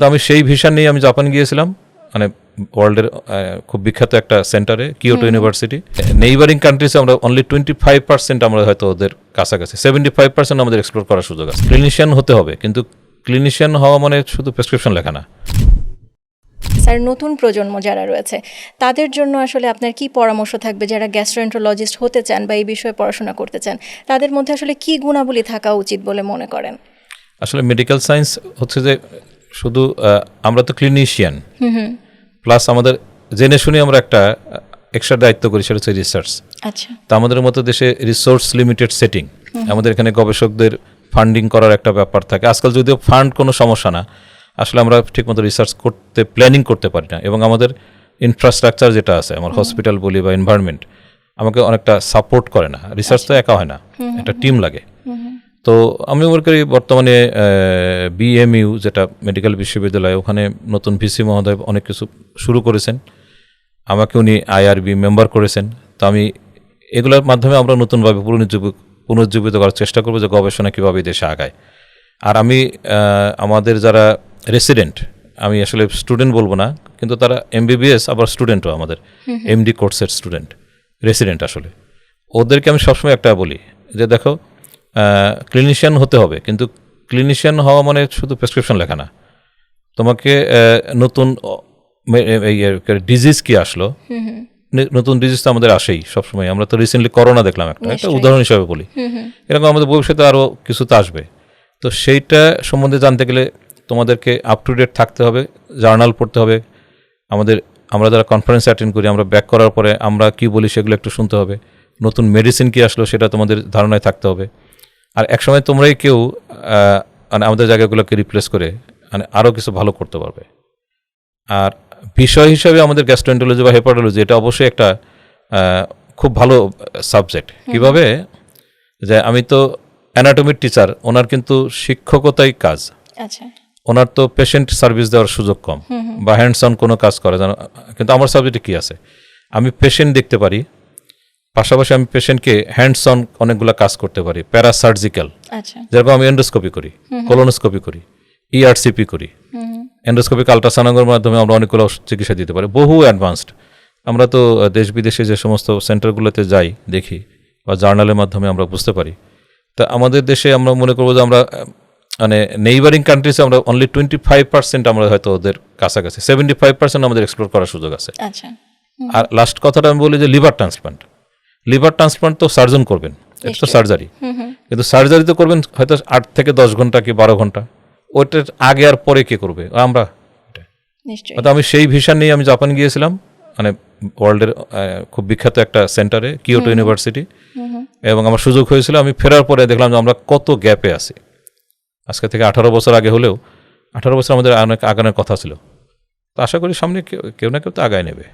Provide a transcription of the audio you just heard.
তো আমি সেই ভিশন নিয়ে আমি জাপান গিয়েছিলাম। মানে ওয়ার্ল্ডের খুব বিখ্যাত একটা সেন্টারে কিয়োটো ইউনিভার্সিটি। নেইবারিং কান্ট্রিজে আমরা অনলি টোয়েন্টি ফাইভ পার্সেন্ট আমরা হয়তো ওদের কাছাকাছি সেভেন্টি ফাইভ পার্সেন্ট আমাদের এক্সপ্লোর করার সুযোগ আছে। ক্লিনিশিয়ান হতে হবে কিন্তু ক্লিনিশিয়ান হওয়া মানে শুধু প্রেসক্রিপশন লেখা না। স্যার নতুন প্রজন্ম যারা রয়েছে তাদের জন্য আসলে আপনার কি পরামর্শ থাকবে? যারা গ্যাস্ট্রোএন্ট্রোলজিস্ট হতে চান বা এই বিষয়ে পড়াশোনা করতে চান তাদের মধ্যে আসলে কি গুণাবলী থাকা উচিত বলে মনে করেন? আসলে মেডিকেল সায়েন্স হচ্ছে যে শুধু আমরা তো ক্লিনিশিয়ান প্লাস আমাদের জেনে শুনে আমরা একটা এক্সট্রা দায়িত্ব করি সেটা হচ্ছে রিসার্চ আচ্ছা। তা আমাদের মতো দেশে রিসোর্স লিমিটেড সেটিং আমাদের এখানে গবেষকদের ফান্ডিং করার একটা ব্যাপার থাকে। আজকাল যদিও ফান্ড কোনো সমস্যা না আসলে আমরা ঠিকমতো রিসার্চ করতে প্ল্যানিং করতে পারি না। এবং আমাদের ইনফ্রাস্ট্রাকচার যেটা আছে আমার হসপিটাল বলি বা এনভায়রনমেন্ট আমাকে অনেকটা সাপোর্ট করে না। রিসার্চ তো একা হয় না। একটা টিম লাগে। তো আমি মনে করি বর্তমানে বিএমইউ যেটা মেডিকেল বিশ্ববিদ্যালয় ওখানে নতুন ভিসি মহোদয় অনেক কিছু শুরু করেছেন। আমাকে উনি আইআরবি মেম্বার করেছেন। তো আমি এগুলোর মাধ্যমে আমরা নতুনভাবে পুনরুজ্জীবিত পুনর্জীবিত করার চেষ্টা করব যে গবেষণা কীভাবে দেশে আগায়। আর আমি আমাদের যারা রেসিডেন্ট আমি আসলে স্টুডেন্ট বলব না কিন্তু তারা এমবিবিএস আবার স্টুডেন্টও আমাদের। এমডি কোর্সের স্টুডেন্ট রেসিডেন্ট আসলে। ওদেরকে আমি সবসময় একটা বলি যে দেখো ক্লিনিশিয়ান হতে হবে। কিন্তু ক্লিনিশিয়ান হওয়া মানে শুধু প্রেসক্রিপশন লেখা না। তোমাকে নতুন ডিজিজ কি আসলো? নতুন ডিজিজ তো আমাদের আসেই সবসময়। আমরা তো রিসেন্টলি করোনা দেখলাম একটা। একটা উদাহরণ হিসাবে বলি। এরকম আমাদের ভবিষ্যতে আরও কিছু তো আসবে। তো সেইটা সম্বন্ধে জানতে গেলে তোমাদেরকে আপ টু ডেট থাকতে হবে জার্নাল পড়তে হবে। আমাদের আমরা যারা কনফারেন্স অ্যাটেন্ড করি আমরা ব্যাক করার পরে আমরা কি বলি সেগুলো একটু শুনতে হবে। নতুন মেডিসিন কি আসলো সেটা তোমাদের ধারণায় থাকতে হবে। আর একসময় তোমরাই কেউ মানে আমাদের জায়গাগুলোকে রিপ্লেস করে মানে আরও কিছু ভালো করতে পারবে। আর বিষয় হিসাবে আমাদের গ্যাস্ট্রোএন্টোলজি বা হেপাটোলজি এটা অবশ্যই একটা খুব ভালো সাবজেক্ট কীভাবে? যে আমি তো অ্যানাটমির টিচার ওনার কিন্তু শিক্ষকতাই কাজ। আচ্ছা। ওনার তো পেশেন্ট সার্ভিস দেওয়ার সুযোগ কম বা হ্যান্ডস অন কোনো কাজ করে। জানো কিন্তু আমার সাবজেক্টে কি আছে? আমি পেশেন্ট দেখতে পারি পাশাপাশি আমি পেশেন্টকে হ্যান্ডস অন অনেকগুলো কাজ করতে পারি প্যারাসার্জিক্যাল আচ্ছা। যেরকম আমি এন্ডোস্কোপি করি কলোনোস্কোপি করি ইআরসিপি করি। এন্ডোস্কোপিক আলট্রাসাউন্ডের মাধ্যমে আমরা অনেকগুলো চিকিৎসা দিতে পারি বহু অ্যাডভান্সড আমরা তো দেশ বিদেশে যে সমস্ত সেন্টারগুলোতে যাই দেখি বা জার্নালের মাধ্যমে আমরা বুঝতে পারি। তা আমাদের দেশে আমরা মনে করব যে আমরা মানে নেইবারিং কান্ট্রিজে আমরা অনলি টোয়েন্টি ফাইভ পার্সেন্ট আমরা হয়তো ওদের কাছাকাছি সেভেন্টি ফাইভ পার্সেন্ট আমাদের এক্সপ্লোর করার সুযোগ আছে। আচ্ছা। আর লাস্ট কথাটা আমি বলি যে লিভার ট্রান্সপ্লান্ট লিভার ট্রান্সপ্লান্ট তো সার্জন করবেন এটা তো সার্জারি। কিন্তু সার্জারি তো করবেন হয়তো আট থেকে দশ ঘণ্টা কি বারো ঘণ্টা। ওইটার আগে আর পরে কে করবে? আমরা। নিশ্চয়ই। তো আমি সেই ভিশন নিয়ে আমি জাপান গিয়েছিলাম মানে ওয়ার্ল্ডের খুব বিখ্যাত একটা সেন্টারে কিয়োটো ইউনিভার্সিটি। এবং আমার সুযোগ হয়েছিল আমি ফেরার পরে দেখলাম যে আমরা কত গ্যাপে আছি। আজকে থেকে আঠারো বছর আগে হলেও আঠারো বছর আমাদের অনেক আগানোর কথা ছিল। তো আশা করি সামনে কেউ কেউ না কেউ তো আগায় নেবে।